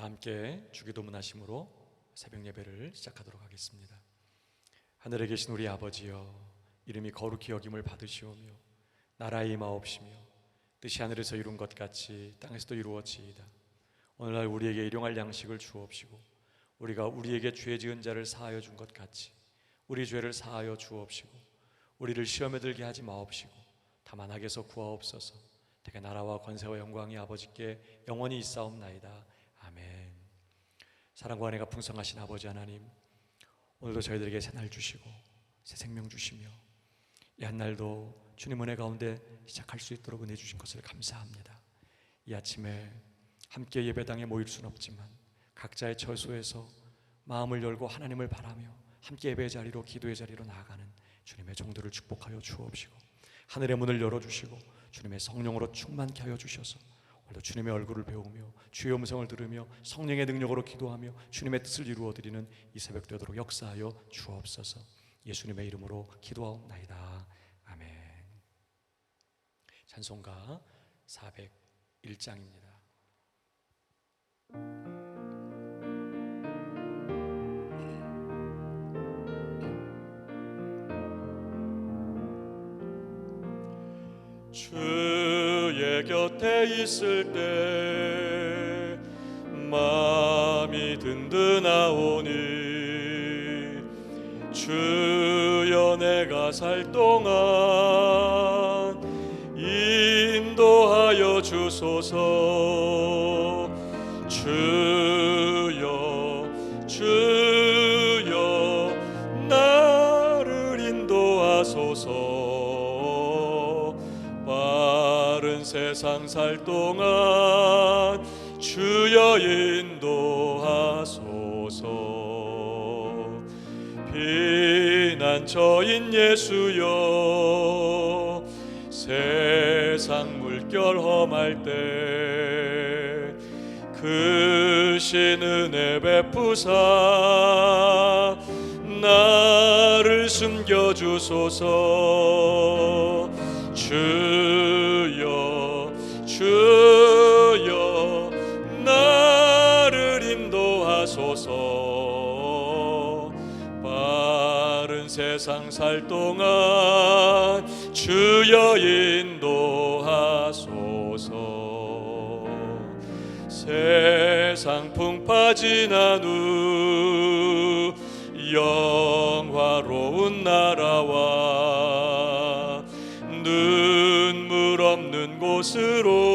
다 함께 주기도문 하심으로 새벽 예배를 시작하도록 하겠습니다. 하늘에 계신 우리 아버지여 이름이 거룩히 여김을 받으시오며 나라의 임하옵시며 뜻이 하늘에서 이룬 것 같이 땅에서도 이루어지이다. 오늘날 우리에게 일용할 양식을 주옵시고 우리가 우리에게 죄 지은 자를 사하여 준 것 같이 우리 죄를 사하여 주옵시고 우리를 시험에 들게 하지 마옵시고 다만 악에서 구하옵소서. 대개 나라와 권세와 영광이 아버지께 영원히 있사옵나이다. 사랑과 은혜가 풍성하신 아버지 하나님, 오늘도 저희들에게 새날 주시고 새 생명 주시며 이 한 날도 주님 은혜 가운데 시작할 수 있도록 은혜 주신 것을 감사합니다. 이 아침에 함께 예배당에 모일 수는 없지만 각자의 처소에서 마음을 열고 하나님을 바라며 함께 예배의 자리로 기도의 자리로 나아가는 주님의 정도를 축복하여 주옵시고 하늘의 문을 열어 주시고 주님의 성령으로 충만케 하여 주셔서 오늘도 주님의 얼굴을 배우며 주의 음성을 들으며 성령의 능력으로 기도하며 주님의 뜻을 이루어 드리는 이 새벽 되도록 역사하여 주옵소서. 예수님의 이름으로 기도하옵나이다. 아멘. 찬송가 401장입니다. 곁에 있을 때 마음이 든든하오니 주여 내가 살 동안 인도하여 주소서. 주 세상 살 동안 주여 인도하소서. 피난처인 예수여 세상 물결 험할 때 크신 은혜 베푸사 나를 숨겨주소서. 주 살 동안 주여 인도하소서. 세상 풍파 지난 후 영화로운 나라와 눈물 없는 곳으로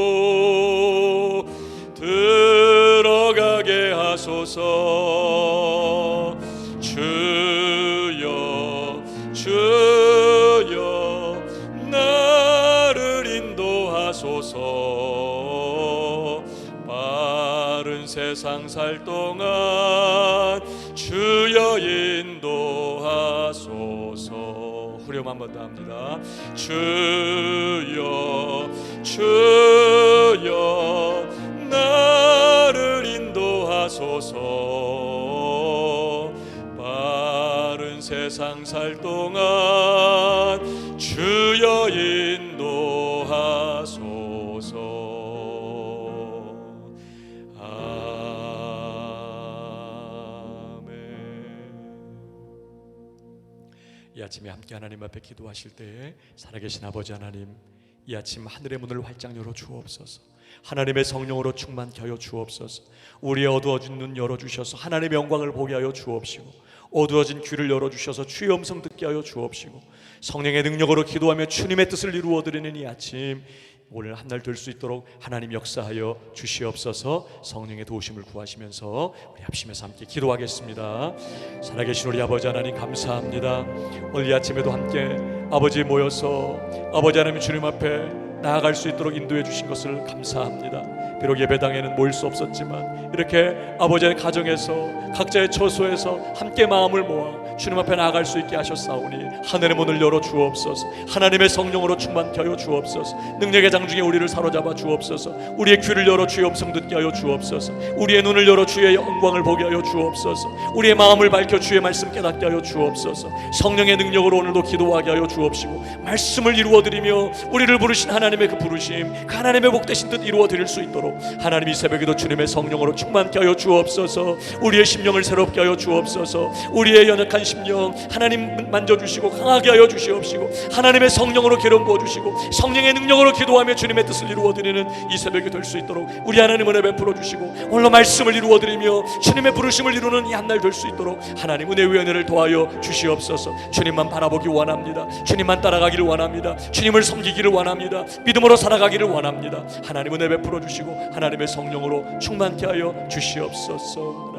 주여 주여 나를 인도하소서. 빠른 세상 살 동안 주여 이 아침에 함께 하나님 앞에 기도하실 때에 살아계신 아버지 하나님 이 아침 하늘의 문을 활짝 열어 주옵소서. 하나님의 성령으로 충만케 하여 주옵소서. 우리의 어두워진 눈 열어 주셔서 하나님의 영광을 보게 하여 주옵시고 어두워진 귀를 열어 주셔서 주의 음성 듣게 하여 주옵시고 성령의 능력으로 기도하며 주님의 뜻을 이루어 드리는 이 아침 오늘 한 날 될 수 있도록 하나님 역사하여 주시옵소서. 성령의 도우심을 구하시면서 우리 합심해서 함께 기도하겠습니다. 살아계신 우리 아버지 하나님 감사합니다. 오늘 이 아침에도 함께 아버지 모여서 아버지 하나님 주님 앞에 나아갈 수 있도록 인도해 주신 것을 감사합니다. 비록 예배당에는 모일 수 없었지만 이렇게 아버지의 가정에서 각자의 처소에서 함께 마음을 모아 주님 앞에 나아갈 수 있게 하셨사오니 하늘의 문을 열어 주옵소서. 하나님의 성령으로 충만케 하여 주옵소서. 능력의 장중에 우리를 사로잡아 주옵소서. 우리의 귀를 열어 주의 음성 듣게 하여 주옵소서. 우리의 눈을 열어 주의 영광을 보게 하여 주옵소서. 우리의 마음을 밝혀 주의 말씀 깨닫게 하여 주옵소서. 성령의 능력으로 오늘도 기도하게 하여 주옵시고 말씀을 이루어 드리며 우리를 부르신 하나님의 그 부르심 그 하나님의 복되신 뜻 이루어 드릴 수 있도록 하나님 이 새벽에도 주님의 성령으로 충만케 하여 주옵소서. 우리의 심령을 새롭게 하여 주옵소서. 우리의 연약한 심령 하나님 만져주시고 강하게 하여 주시옵시고 하나님의 성령으로 기름 부어주시고 성령의 능력으로 기도하며 주님의 뜻을 이루어드리는 이 새벽이 될 수 있도록 우리 하나님 은혜 베풀어 주시고 홀로 말씀을 이루어드리며 주님의 부르심을 이루는 이 한날 될 수 있도록 하나님 은혜 위은혜를 도하여 주시옵소서. 주님만 바라보기 원합니다. 주님만 따라가기를 원합니다. 주님을 섬기기를 원합니다. 믿음으로 살아가기를 원합니다. 하나님 은혜 베풀어 주시고 하나님의 성령으로 충만케 하여 주시옵소서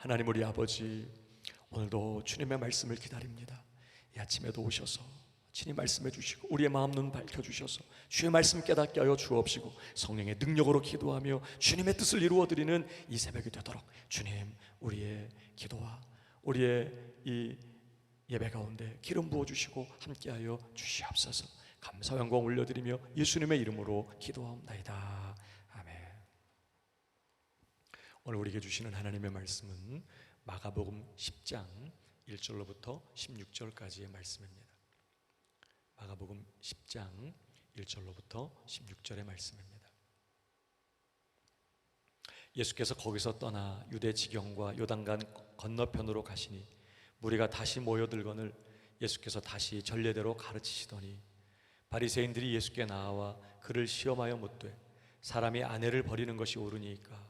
하나님 우리 아버지 오늘도 주님의 말씀을 기다립니다 이 아침에도 오셔서 친히 말씀해 주시고 우리의 마음 눈 밝혀 주셔서 주의 말씀 깨닫게 하여 주옵시고 성령의 능력으로 기도하며 주님의 뜻을 이루어 드리는 이 새벽이 되도록 주님 우리의 기도와 우리의 이 예배 가운데 기름 부어 주시고 함께하여 주시옵소서. 감사 영광 올려드리며 예수님의 이름으로 기도하옵나이다. 오늘 우리에게 주시는 하나님의 말씀은 마가복음 10장 1절로부터 16절까지의 말씀입니다. 마가복음 10장 1절로부터 16절의 말씀입니다. 예수께서 거기서 떠나 유대 지경과 요단강 건너편으로 가시니 무리가 다시 모여들거늘 예수께서 다시 전례대로 가르치시더니 바리새인들이 예수께 나와 그를 시험하여 묻되 사람이 아내를 버리는 것이 옳으니까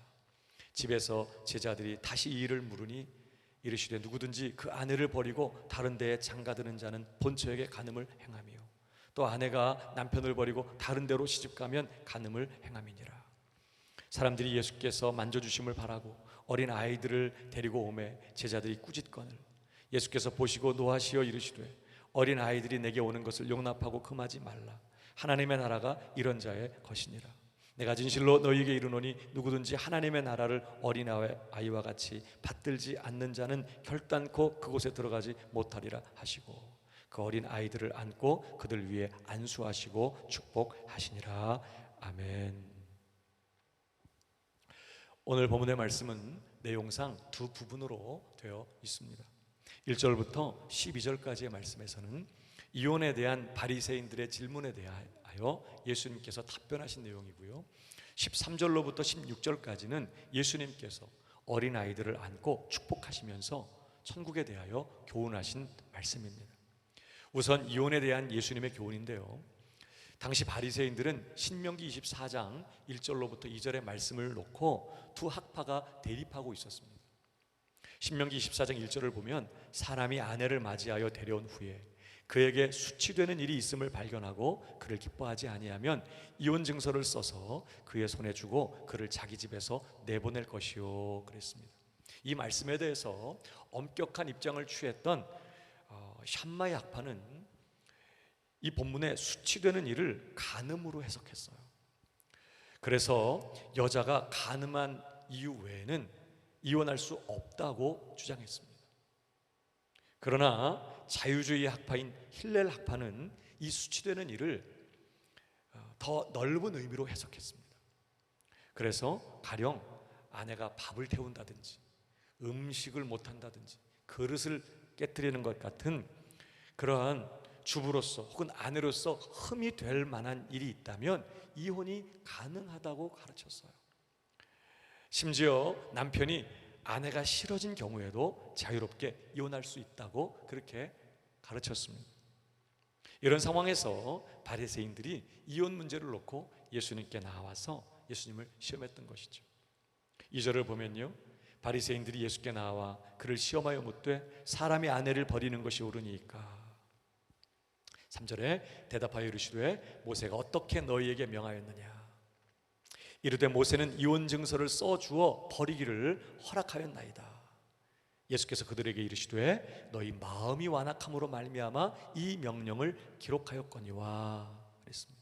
집에서 제자들이 다시 이 일을 물으니 이르시되 누구든지 그 아내를 버리고 다른 데에 장가드는 자는 본처에게 간음을 행하며 또 아내가 남편을 버리고 다른 데로 시집 가면 간음을 행함이니라. 사람들이 예수께서 만져주심을 바라고 어린 아이들을 데리고 오매 제자들이 꾸짖거늘 예수께서 보시고 노하시어 이르시되 어린 아이들이 내게 오는 것을 용납하고 금하지 말라. 하나님의 나라가 이런 자의 것이니라. 내가 진실로 너희에게 이르노니 누구든지 하나님의 나라를 어린 아이와 같이 받들지 않는 자는 결단코 그곳에 들어가지 못하리라 하시고 그 어린 아이들을 안고 그들 위에 안수하시고 축복하시니라 아멘. 오늘 본문의 말씀은 내용상 두 부분으로 되어 있습니다. 1절부터 12절까지의 말씀에서는 이혼에 대한 바리새인들의 질문에 대 하여 예수님께서 답변하신 내용이고요. 13절로부터 16절까지는 예수님께서 어린 아이들을 안고 축복하시면서 천국에 대하여 교훈하신 말씀입니다. 우선 이혼에 대한 예수님의 교훈인데요. 당시 바리새인들은 신명기 24장 1절로부터 2절의 말씀을 놓고 두 학파가 대립하고 있었습니다. 신명기 24장 1절을 보면 사람이 아내를 맞이하여 데려온 후에 그에게 수치되는 일이 있음을 발견하고 그를 기뻐하지 아니하면 이혼 증서를 써서 그의 손에 주고 그를 자기 집에서 내보낼 것이요 그랬습니다. 이 말씀에 대해서 엄격한 입장을 취했던 어, 샴마의 학파는 이 본문에 수치되는 일을 간음으로 해석했어요. 그래서 여자가 간음한 이유 외에는 이혼할 수 없다고 주장했습니다. 그러나 자유주의 학파인 힐렐 학파는 이 수치되는 일을 어, 더 넓은 의미로 해석했습니다. 그래서 가령 아내가 밥을 태운다든지 음식을 못한다든지 그릇을 깨뜨리는 것 같은 그러한 주부로서 혹은 아내로서 흠이 될 만한 일이 있다면 이혼이 가능하다고 가르쳤어요. 심지어 남편이 아내가 싫어진 경우에도 자유롭게 이혼할 수 있다고 그렇게 가르쳤습니다. 이런 상황에서 바리새인들이 이혼 문제를 놓고 예수님께 나와서 예수님을 시험했던 것이죠. 2절을 보면요. 바리새인들이 예수께 나와 그를 시험하여 묻되 사람이 아내를 버리는 것이 옳으니까 3절에 대답하여 이르시되 모세가 어떻게 너희에게 명하였느냐 이르되 모세는 이혼 증서를 써 주어 버리기를 허락하였나이다. 예수께서 그들에게 이르시되 너희 마음이 완악함으로 말미암아 이 명령을 기록하였거니와 그랬습니다.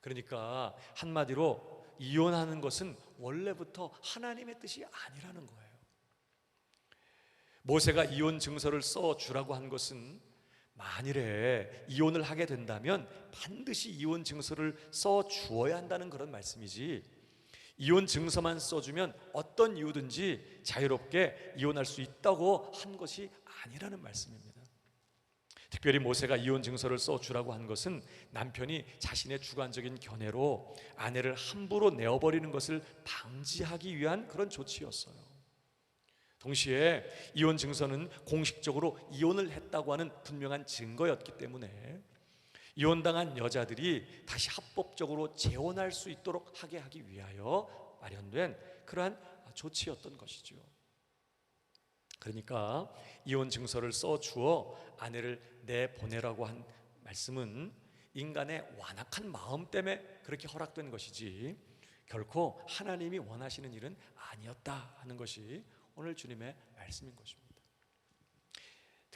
그러니까 한마디로 이혼하는 것은 원래부터 하나님의 뜻이 아니라는 거예요. 모세가 이혼 증서를 써 주라고 한 것은 만일에 이혼을 하게 된다면 반드시 이혼 증서를 써 주어야 한다는 그런 말씀이지. 이혼 증서만 써주면 어떤 이유든지 자유롭게 이혼할 수 있다고 한 것이 아니라는 말씀입니다. 특별히 모세가 이혼 증서를 써 주라고 한 것은 남편이 자신의 주관적인 견해로 아내를 함부로 내어버리는 것을 방지하기 위한 그런 조치였어요. 동시에 이혼 증서는 공식적으로 이혼을 했다고 하는 분명한 증거였기 때문에 이혼당한 여자들이 다시 합법적으로 재혼할 수 있도록 하게 하기 위하여 마련된 그러한 조치였던 것이죠. 그러니까 이혼 증서를 써 주어 아내를 내 보내라고 한 말씀은 인간의 완악한 마음 때문에 그렇게 허락된 것이지 결코 하나님이 원하시는 일은 아니었다 하는 것이 오늘 주님의 말씀인 것입니다.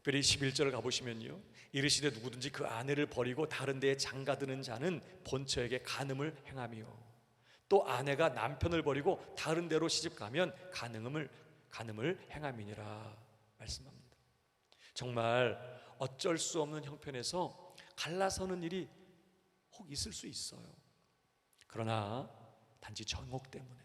특별히 11절을 가보시면요. 이르시되 누구든지 그 아내를 버리고 다른 데에 장가드는 자는 본처에게 간음을 행하며 또 아내가 남편을 버리고 다른 데로 시집 가면 간음을 간음을 행함이니라 말씀합니다. 정말 어쩔 수 없는 형편에서 갈라서는 일이 혹 있을 수 있어요. 그러나 단지 정욕 때문에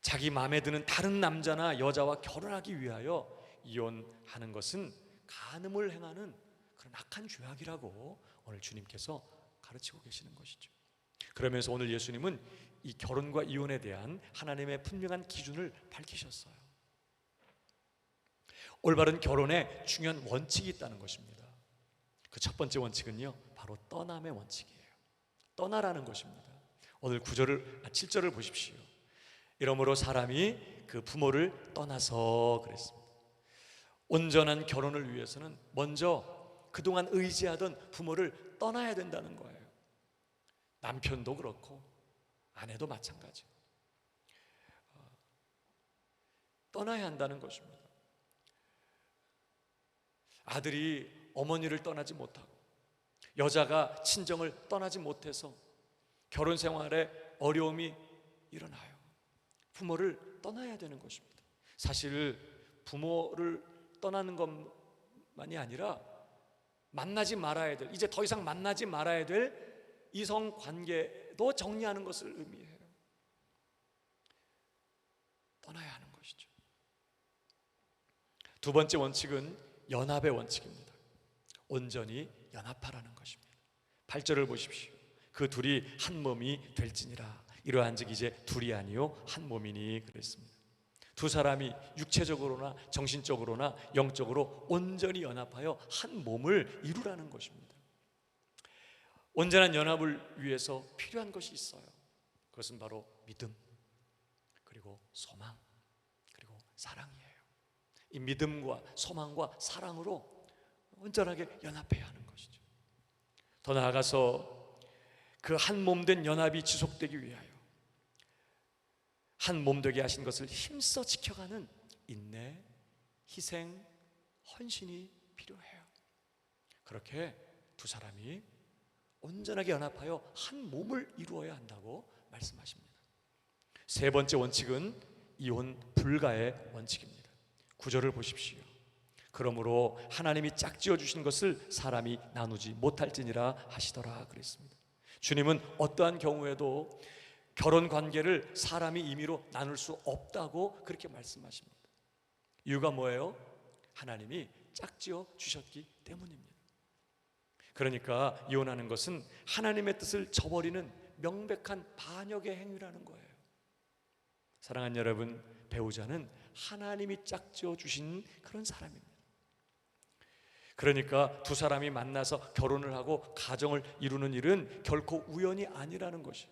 자기 마음에 드는 다른 남자나 여자와 결혼하기 위하여 이혼하는 것은 간음을 행하는 그런 악한 죄악이라고 오늘 주님께서 가르치고 계시는 것이죠. 그러면서 오늘 예수님은 이 결혼과 이혼에 대한 하나님의 분명한 기준을 밝히셨어요. 올바른 결혼에 중요한 원칙이 있다는 것입니다. 그 첫 번째 원칙은요, 바로 떠남의 원칙이에요. 떠나라는 것입니다. 오늘 9절을, 7절을 보십시오. 이러므로 사람이 그 부모를 떠나서 그랬습니다. 온전한 결혼을 위해서는 먼저 그동안 의지하던 부모를 떠나야 된다는 거예요. 남편도 그렇고 아내도 마찬가지. 어, 떠나야 한다는 것입니다. 아들이 어머니를 떠나지 못하고 여자가 친정을 떠나지 못해서 결혼 생활에 어려움이 일어나요. 부모를 떠나야 되는 것입니다. 사실 부모를 떠나는 것만이 아니라 만나지 말아야 될 이제 더 이상 만나지 말아야 될 이성 관계도 정리하는 것을 의미해요. 떠나야 하는 것이죠. 두 번째 원칙은 연합의 원칙입니다. 온전히 연합하라는 것입니다. 8절을 보십시오. 그 둘이 한 몸이 될지니라. 이러한즉 이제 둘이 아니요 한 몸이니 그랬습니다. 두 사람이 육체적으로나 정신적으로나 영적으로 온전히 연합하여 한 몸을 이루라는 것입니다. 온전한 연합을 위해서 필요한 것이 있어요. 그것은 바로 믿음, 그리고 소망, 그리고 사랑이에요. 이 믿음과 소망과 사랑으로 온전하게 연합해야 하는 것이죠. 더 나아가서 그 한 몸 된 연합이 지속되기 위하여 한 몸 되게 하신 것을 힘써 지켜가는 인내, 희생, 헌신이 필요해요. 그렇게 두 사람이 온전하게 연합하여 한 몸을 이루어야 한다고 말씀하십니다. 세 번째 원칙은 이혼 불가의 원칙입니다. 구절을 보십시오. 그러므로 하나님이 짝지어 주신 것을 사람이 나누지 못할지니라 하시더라 그랬습니다. 주님은 어떠한 경우에도 결혼 관계를 사람이 임의로 나눌 수 없다고 그렇게 말씀하십니다. 이유가 뭐예요? 하나님이 짝지어 주셨기 때문입니다. 그러니까 이혼하는 것은 하나님의 뜻을 저버리는 명백한 반역의 행위라는 거예요. 사랑하는 여러분, 배우자는 하나님이 짝지어 주신 그런 사람입니다. 그러니까 두 사람이 만나서 결혼을 하고 가정을 이루는 일은 결코 우연이 아니라는 것이.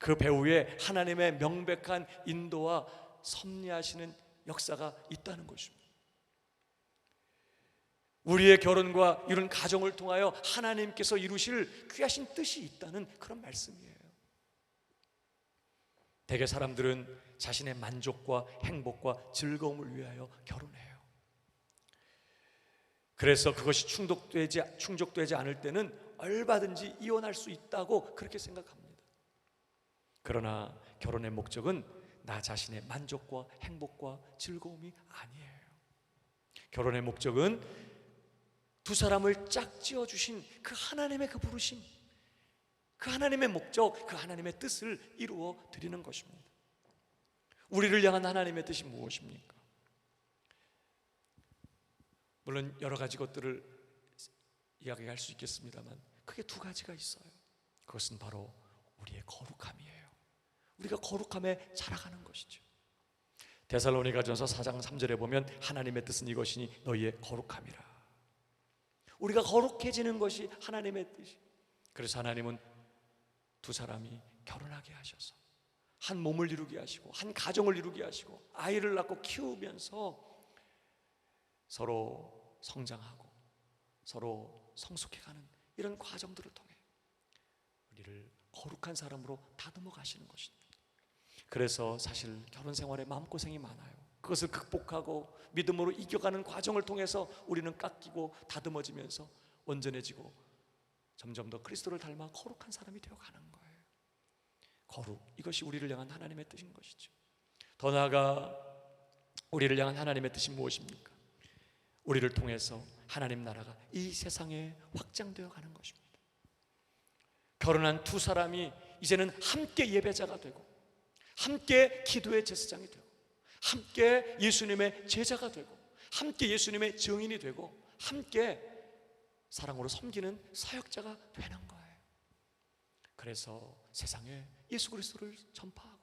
그 배후에 하나님의 명백한 인도와 섭리하시는 역사가 있다는 것입니다. 우리의 결혼과 이런 가정을 통하여 하나님께서 이루실 귀하신 뜻이 있다는 그런 말씀이에요. 대개 사람들은 자신의 만족과 행복과 즐거움을 위하여 결혼해요. 그래서 그것이 충족되지 충족되지 않을 때는 얼마든지 이혼할 수 있다고 그렇게 생각합니다. 그러나 결혼의 목적은 나 자신의 만족과 행복과 즐거움이 아니에요. 결혼의 목적은 두 사람을 짝지어 주신 그 하나님의 그 부르심, 그 하나님의 목적, 그 하나님의 뜻을 이루어 드리는 것입니다. 우리를 향한 하나님의 뜻이 무엇입니까? 물론 여러 가지 것들을 이야기할 수 있겠습니다만 크게 두 가지가 있어요. 그것은 바로 우리의 거룩함이에요. 우리가 거룩함에 자라가는 것이죠. 데살로니가전서 4장 3절에 보면 하나님의 뜻은 이것이니 너희의 거룩함이라. 우리가 거룩해지는 것이 하나님의 뜻이. 그래서 하나님은 두 사람이 결혼하게 하셔서 한 몸을 이루게 하시고 한 가정을 이루게 하시고 아이를 낳고 키우면서 서로 성장하고 서로 성숙해가는 이런 과정들을 통해 우리를 거룩한 사람으로 다듬어 가시는 것입니다. 그래서 사실 결혼 생활에 마음고생이 많아요. 그것을 극복하고 믿음으로 이겨가는 과정을 통해서 우리는 깎이고 다듬어지면서 온전해지고 점점 더 그리스도를 닮아 거룩한 사람이 되어 가는 거예요. 거룩 이것이 우리를 향한 하나님의 뜻인 것이죠. 더 나아가 우리를 향한 하나님의 뜻이 무엇입니까? 우리를 통해서 하나님 나라가 이 세상에 확장되어 가는 것입니다. 결혼한 두 사람이 이제는 함께 예배자가 되고 함께 기도의 제사장이 되고 함께 예수님의 제자가 되고 함께 예수님의 증인이 되고 함께 사랑으로 섬기는 사역자가 되는 거예요. 그래서 세상에 예수 그리스도를 전파하고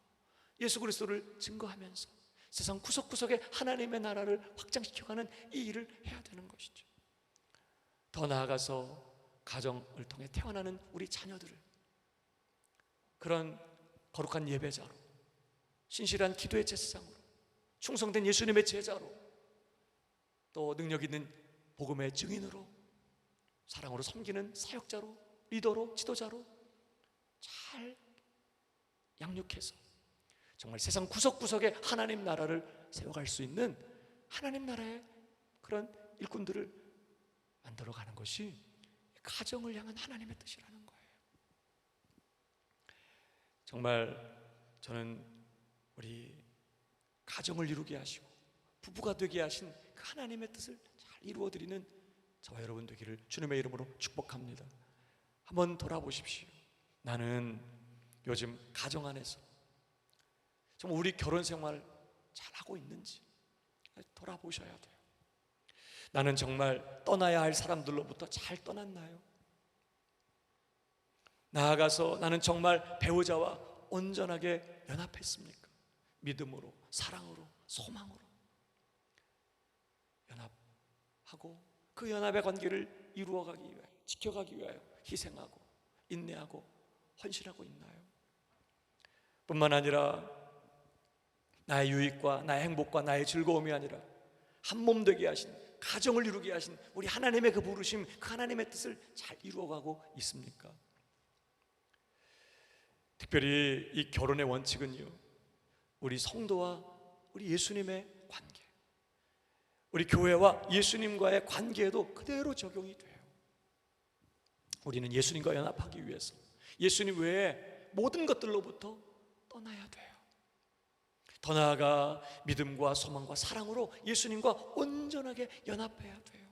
예수 그리스도를 증거하면서 세상 구석구석에 하나님의 나라를 확장시켜가는 이 일을 해야 되는 것이죠. 더 나아가서 가정을 통해 태어나는 우리 자녀들을 그런 거룩한 예배자로 신실한 기도의 제사장으로 충성된 예수님의 제자로 또 능력 있는 복음의 증인으로 사랑으로 섬기는 사역자로 리더로 지도자로 잘 양육해서 정말 세상 구석구석에 하나님 나라를 세워갈 수 있는 하나님 나라의 그런 일꾼들을 만들어가는 것이 가정을 향한 하나님의 뜻이라는 거예요. 정말 저는 우리 가정을 이루게 하시고 부부가 되게 하신 그 하나님의 뜻을 잘 이루어 드리는 저와 여러분 되기를 주님의 이름으로 축복합니다. 한번 돌아보십시오. 나는 요즘 가정 안에서 정말 우리 결혼 생활 잘 하고 있는지 돌아보셔야 돼요. 나는 정말 떠나야 할 사람들로부터 잘 떠났나요? 나아가서 나는 정말 배우자와 온전하게 연합했습니까? 믿음으로, 사랑으로, 소망으로 연합하고 그 연합의 관계를 이루어가기 위하여, 지켜가기 위하여 희생하고 인내하고 헌신하고 있나요? 뿐만 아니라 나의 유익과 나의 행복과 나의 즐거움이 아니라 한 몸 되게 하신 가정을 이루게 하신 우리 하나님의 그 부르심, 그 하나님의 뜻을 잘 이루어가고 있습니까? 특별히 이 결혼의 원칙은요, 우리 성도와 우리 예수님의 관계, 우리 교회와 예수님과의 관계에도 그대로 적용이 돼요. 우리는 예수님과 연합하기 위해서 예수님 외에 모든 것들로부터 떠나야 돼요. 더 나아가 믿음과 소망과 사랑으로 예수님과 온전하게 연합해야 돼요.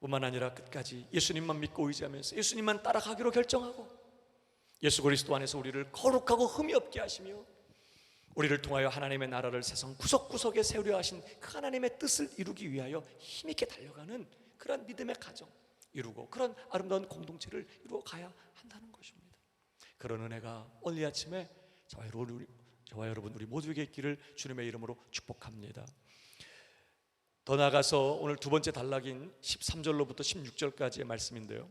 뿐만 아니라 끝까지 예수님만 믿고 의지하면서 예수님만 따라가기로 결정하고 예수 그리스도 안에서 우리를 거룩하고 흠이 없게 하시며 우리를 통하여 하나님의 나라를 세상 구석구석에 세우려 하신 그 하나님의 뜻을 이루기 위하여 힘있게 달려가는 그런 믿음의 가정 이루고 그런 아름다운 공동체를 이루어 가야 한다는 것입니다. 그런 은혜가 오늘 이 아침에 저와 여러분, 저와 여러분 우리 모두에게 있기를 주님의 이름으로 축복합니다. 더 나아가서 오늘 두 번째 단락인 13절로부터 16절까지의 말씀인데요.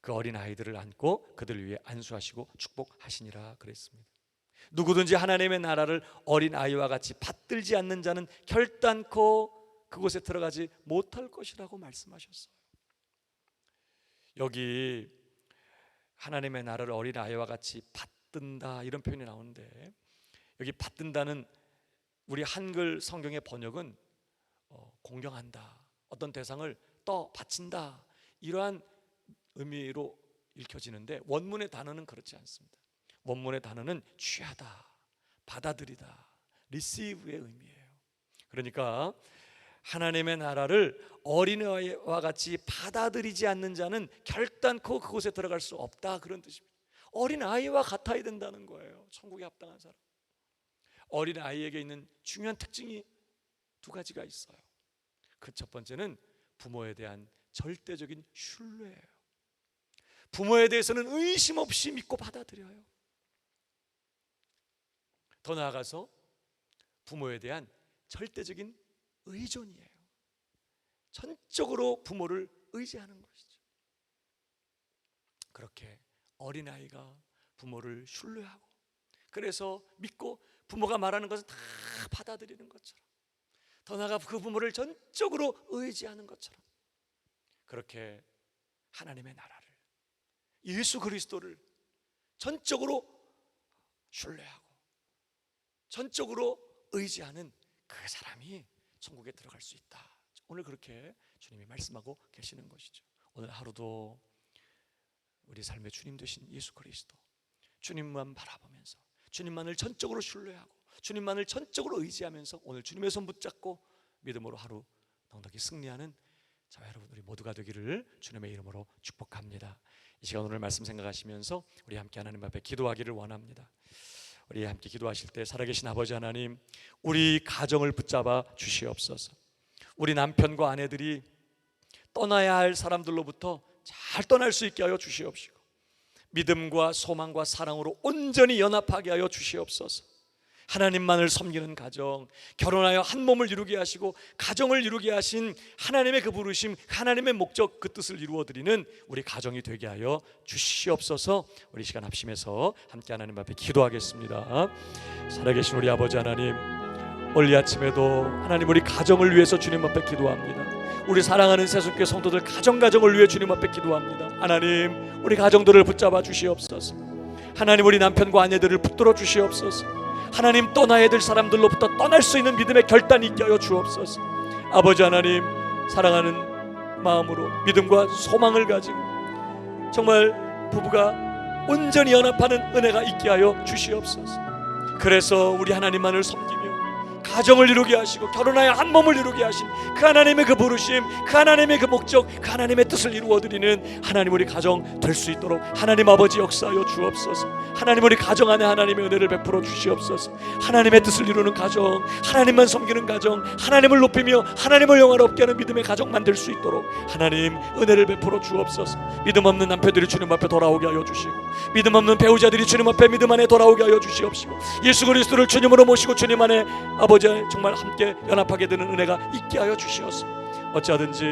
그 어린 아이들을 안고 그들을 위해 안수하시고 축복하시니라 그랬습니다. 누구든지 하나님의 나라를 어린 아이와 같이 받들지 않는 자는 결단코 그곳에 들어가지 못할 것이라고 말씀하셨어요. 여기 하나님의 나라를 어린 아이와 같이 받든다 이런 표현이 나오는데 여기 받든다는 우리 한글 성경의 번역은 어, 공경한다 어떤 대상을 떠 바친다 이러한 의미로 읽혀지는데 원문의 단어는 그렇지 않습니다. 원문의 단어는 취하다, 받아들이다, receive의 의미예요. 그러니까 하나님의 나라를 어린아이와 같이 받아들이지 않는 자는 결단코 그곳에 들어갈 수 없다 그런 뜻입니다. 어린 아이와 같아야 된다는 거예요. 천국에 합당한 사람. 어린 아이에게 있는 중요한 특징이 두 가지가 있어요. 그 첫 번째는 부모에 대한 절대적인 신뢰예요. 부모에 대해서는 의심 없이 믿고 받아들여요. 더 나아가서 부모에 대한 절대적인 의존이에요. 전적으로 부모를 의지하는 것이죠. 그렇게 어린아이가 부모를 신뢰하고 그래서 믿고 부모가 말하는 것을 다 받아들이는 것처럼 더 나아가 그 부모를 전적으로 의지하는 것처럼 그렇게 하나님의 나라를 예수 그리스도를 전적으로 신뢰하고 전적으로 의지하는 그 사람이 천국에 들어갈 수 있다. 오늘 그렇게 주님이 말씀하고 계시는 것이죠. 오늘 하루도 우리 삶의 주님 되신 예수 그리스도 주님만 바라보면서 주님만을 전적으로 신뢰하고 주님만을 전적으로 의지하면서 오늘 주님의 손 붙잡고 믿음으로 하루 넉넉히 승리하는 자 여러분 우리 모두가 되기를 주님의 이름으로 축복합니다. 이 시간 오늘 말씀 생각하시면서 우리 함께 하나님 앞에 기도하기를 원합니다. 우리 함께 기도하실 때 살아계신 아버지 하나님 우리 가정을 붙잡아 주시옵소서. 우리 남편과 아내들이 떠나야 할 사람들로부터 잘 떠날 수 있게 하여 주시옵시고 믿음과 소망과 사랑으로 온전히 연합하게 하여 주시옵소서. 하나님만을 섬기는 가정, 결혼하여 한 몸을 이루게 하시고 가정을 이루게 하신 하나님의 그 부르심, 하나님의 목적 그 뜻을 이루어 드리는 우리 가정이 되게 하여 주시옵소서. 우리 시간 합심해서 함께 하나님 앞에 기도하겠습니다. 살아계신 우리 아버지 하나님, 오늘 이 아침에도 하나님 우리 가정을 위해서 주님 앞에 기도합니다. 우리 사랑하는 세속교 성도들 가정 가정을 위해 주님 앞에 기도합니다. 하나님, 우리 가정들을 붙잡아 주시옵소서. 하나님 우리 남편과 아내들을 붙들어 주시옵소서. 하나님 떠나야 될 사람들로부터 떠날 수 있는 믿음의 결단이 있게 하여 주옵소서. 아버지 하나님 사랑하는 마음으로 믿음과 소망을 가지고 정말 부부가 온전히 연합하는 은혜가 있게 하여 주시옵소서. 그래서 우리 하나님만을 섬기며 가정을 이루게 하시고 결혼하여 한 몸을 이루게 하신 그 하나님의 그 부르심, 그 하나님의 그 목적, 그 하나님의 뜻을 이루어 드리는 하나님 우리 가정 될 수 있도록 하나님 아버지 역사하여 주옵소서. 하나님 우리 가정 안에 하나님의 은혜를 베풀어 주시옵소서. 하나님의 뜻을 이루는 가정, 하나님만 섬기는 가정, 하나님을 높이며 하나님을 영화롭게 하는 믿음의 가정 만들 수 있도록 하나님 은혜를 베풀어 주옵소서. 믿음 없는 남편들이 주님 앞에 돌아오게 하여 주시고 믿음 없는 배우자들이 주님 앞에 믿음 안에 돌아오게 하여 주시옵시고 예수 그리스도를 주님으로 모시고 주님 안에 아버지 정말 함께 연합하게 되는 은혜가 있게 하여 주시옵소서. 어찌하든지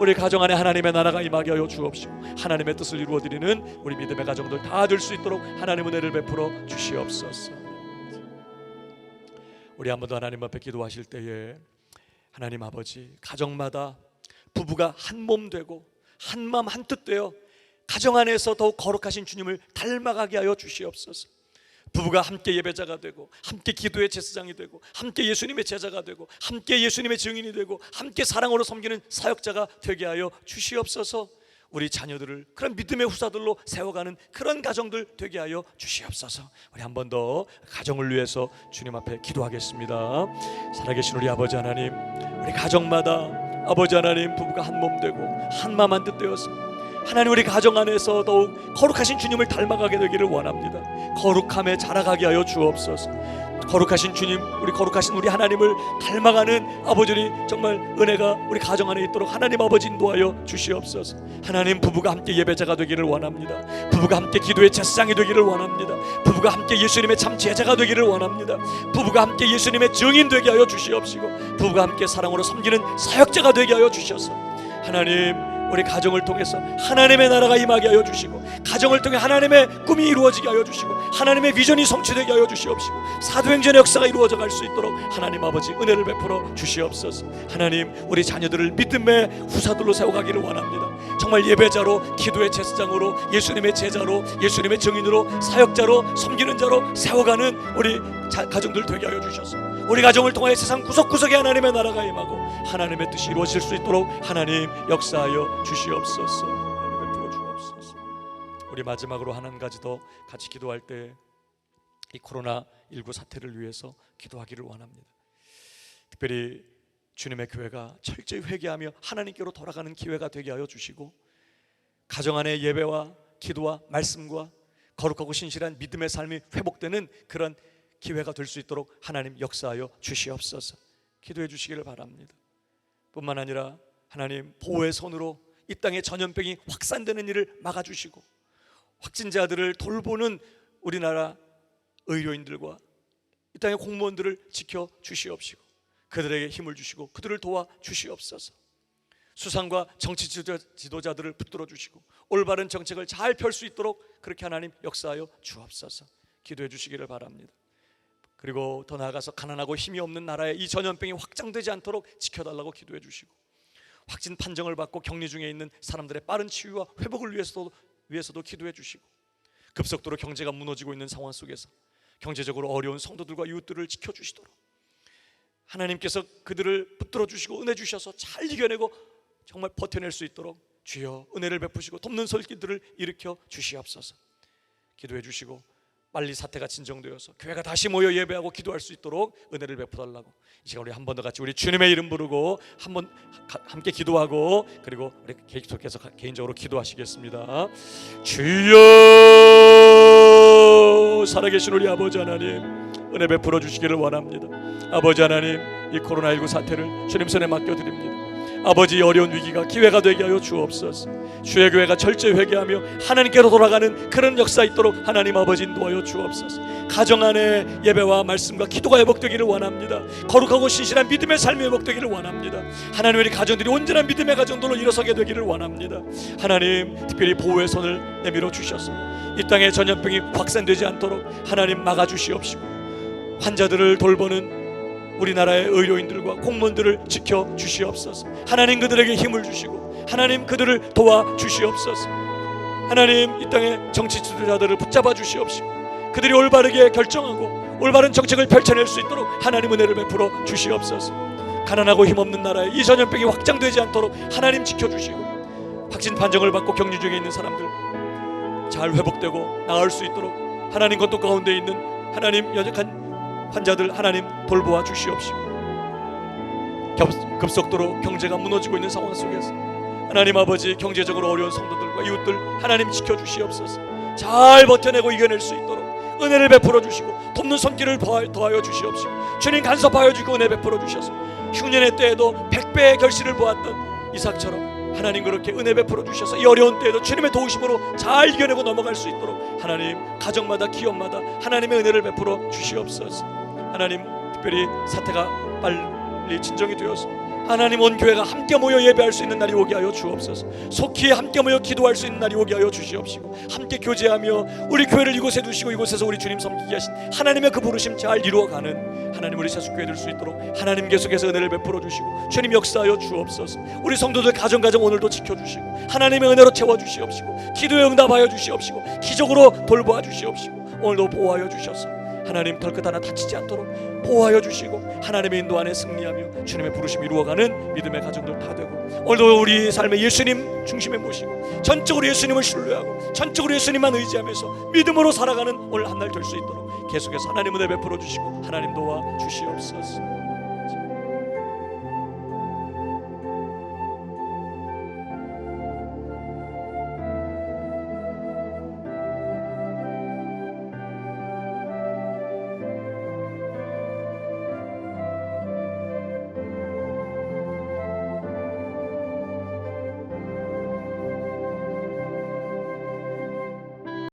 우리 가정 안에 하나님의 나라가 임하게 하여 주옵시고 하나님의 뜻을 이루어 드리는 우리 믿음의 가정들 다 될 수 있도록 하나님 은혜를 베풀어 주시옵소서. 우리 한번 더 하나님 앞에 기도하실 때에 하나님 아버지 가정마다 부부가 한 몸 되고 한 마음 한 뜻 되어 가정 안에서 더욱 거룩하신 주님을 닮아가게 하여 주시옵소서. 부부가 함께 예배자가 되고 함께 기도의 제사장이 되고 함께 예수님의 제자가 되고 함께 예수님의 증인이 되고 함께 사랑으로 섬기는 사역자가 되게 하여 주시옵소서. 우리 자녀들을 그런 믿음의 후사들로 세워가는 그런 가정들 되게 하여 주시옵소서. 우리 한 번 더 가정을 위해서 주님 앞에 기도하겠습니다. 살아계신 우리 아버지 하나님, 우리 가정마다 아버지 하나님 부부가 한 몸 되고 한 마음 한 뜻 되어서 하나님 우리 가정 안에서 더욱 거룩하신 주님을 닮아가게 되기를 원합니다. 거룩함에 자라가게 하여 주옵소서. 거룩하신 주님, 우리 거룩하신 우리 하나님을 닮아가는 아버지니 정말 은혜가 우리 가정 안에 있도록 하나님 아버지 인도하여 주시옵소서. 하나님 부부가 함께 예배자가 되기를 원합니다. 부부가 함께 기도의 제사장이 되기를 원합니다. 부부가 함께 예수님의 참 제자가 되기를 원합니다. 부부가 함께 예수님의 증인 되게 하여 주시옵시고 부부가 함께 사랑으로 섬기는 사역자가 되게 하여 주셔서 하나님 우리 가정을 통해서 하나님의 나라가 임하게 하여 주시고 가정을 통해 하나님의 꿈이 이루어지게 하여 주시고 하나님의 비전이 성취되게 하여 주시옵시고 사도행전의 역사가 이루어져 갈 수 있도록 하나님 아버지 은혜를 베풀어 주시옵소서. 하나님 우리 자녀들을 믿음의 후사들로 세워가기를 원합니다. 정말 예배자로 기도의 제사장으로 예수님의 제자로 예수님의 증인으로 사역자로 섬기는 자로 세워가는 우리 자, 가정들 되게 하여 주셔서 우리 가정을 통하여 세상 구석구석에 하나님의 나라가 임하고 하나님의 뜻이 이루어질 수 있도록 하나님 역사하여 주시옵소서 하나님 베풀어 주옵소서 우리 마지막으로 한 가지 더 같이 기도할 때 이 코로나 19 사태를 위해서 기도하기를 원합니다. 특별히 주님의 교회가 철저히 회개하며 하나님께로 돌아가는 기회가 되게 하여 주시고 가정 안의 예배와 기도와 말씀과 거룩하고 신실한 믿음의 삶이 회복되는 그런 기회가 될 수 있도록 하나님 역사하여 주시옵소서. 기도해 주시기를 바랍니다. 뿐만 아니라 하나님 보호의 손으로 이 땅의 전염병이 확산되는 일을 막아 주시고 확진자들을 돌보는 우리나라 의료인들과 이 땅의 공무원들을 지켜 주시옵시고 그들에게 힘을 주시고 그들을 도와 주시옵소서. 수상과 정치 지도자- 지도자들을 붙들어 주시고 올바른 정책을 잘 펼 수 있도록 그렇게 하나님 역사하여 주옵소서. 기도해 주시기를 바랍니다. 그리고 더 나아가서 가난하고 힘이 없는 나라에 이 전염병이 확장되지 않도록 지켜달라고 기도해 주시고 확진 판정을 받고 격리 중에 있는 사람들의 빠른 치유와 회복을 위해서도 위해서도 기도해 주시고 급속도로 경제가 무너지고 있는 상황 속에서 경제적으로 어려운 성도들과 이웃들을 지켜 주시도록 하나님께서 그들을 붙들어 주시고 은혜 주셔서 잘 이겨내고 정말 버텨낼 수 있도록 주여 은혜를 베푸시고 돕는 설기들을 일으켜 주시옵소서. 기도해 주시고 빨리 사태가 진정되어서 교회가 다시 모여 예배하고 기도할 수 있도록 은혜를 베푸달라고 이 시간 우리 한 번 더 같이 우리 주님의 이름 부르고 한 번 함께 기도하고 그리고 우리 계속해서 가- 개인적으로 기도하시겠습니다. 주여 살아계신 우리 아버지 하나님 은혜 베풀어 주시기를 원합니다. 아버지 하나님 이 코로나19 사태를 주님 손에 맡겨드립니다. 아버지 어려운 위기가 기회가 되게 하여 주옵소서. 주의 교회가 철저히 회개하며 하나님께로 돌아가는 그런 역사 있도록 하나님 아버지 인도하여 주옵소서. 가정 안에 예배와 말씀과 기도가 회복되기를 원합니다. 거룩하고 신실한 믿음의 삶이 회복되기를 원합니다. 하나님 우리 가정들이 온전한 믿음의 가정들로 일어서게 되기를 원합니다. 하나님 특별히 보호의 손을 내밀어 주셔서 이 땅에 전염병이 확산되지 않도록 하나님 막아 주시옵시고 환자들을 돌보는 우리나라의 의료인들과 공무원들을 지켜 주시옵소서. 하나님 그들에게 힘을 주시고 하나님 그들을 도와 주시옵소서. 하나님 이 땅의 정치 지도자들을 붙잡아 주시옵시고 그들이 올바르게 결정하고 올바른 정책을 펼쳐낼 수 있도록 하나님 은혜를 베풀어 주시옵소서. 가난하고 힘없는 나라에 이 전염병이 확장되지 않도록 하나님 지켜 주시고 확진 판정을 받고 격리 중에 있는 사람들 잘 회복되고 나을 수 있도록 하나님 것도 가운데 있는 하나님 여적한 환자들 하나님 돌보아 주시옵시고 급- 급속도로 경제가 무너지고 있는 상황 속에서 하나님 아버지 경제적으로 어려운 성도들과 이웃들 하나님 지켜 주시옵소서. 잘 버텨내고 이겨낼 수 있도록 은혜를 베풀어 주시고 돕는 손길을 더하- 더하여 주시옵시고 주님 간섭하여 주고 은혜 베풀어 주셔서 흉년의 때에도 백배의 결실을 보았던 이삭처럼 하나님 그렇게 은혜 베풀어 주셔서 이 어려운 때에도 주님의 도우심으로 잘 이겨내고 넘어갈 수 있도록 하나님 가정마다 기업마다 하나님의 은혜를 베풀어 주시옵소서 하나님 특별히 사태가 빨리 진정이 되어서 하나님 온 교회가 함께 모여 예배할 수 있는 날이 오게 하여 주옵소서. 속히 함께 모여 기도할 수 있는 날이 오게 하여 주시옵시고 함께 교제하며 우리 교회를 이곳에 두시고 이곳에서 우리 주님 섬기게 하신 하나님의 그 부르심 잘 이루어가는 하나님 우리 세속교회 될 수 있도록 하나님 계속해서 은혜를 베풀어 주시고 주님 역사하여 주옵소서. 우리 성도들 가정 가정 오늘도 지켜 주시고 하나님의 은혜로 채워 주시옵시고 기도에 응답하여 주시옵시고 기적으로 돌보아 주시옵시고 오늘도 보호하여 주셔서 하나님 털끝 하나 다치지 않도록 보호하여 주시고 하나님의 인도 안에 승리하며 주님의 부르심 이루어가는 믿음의 가정들 다 되고 오늘도 우리 삶의 예수님 중심에 모시고 전적으로 예수님을 신뢰하고 전적으로 예수님만 의지하면서 믿음으로 살아가는 오늘 한 날 될 수 있도록 계속해서 하나님 은혜 베풀어 주시고 하나님 도와 주시옵소서.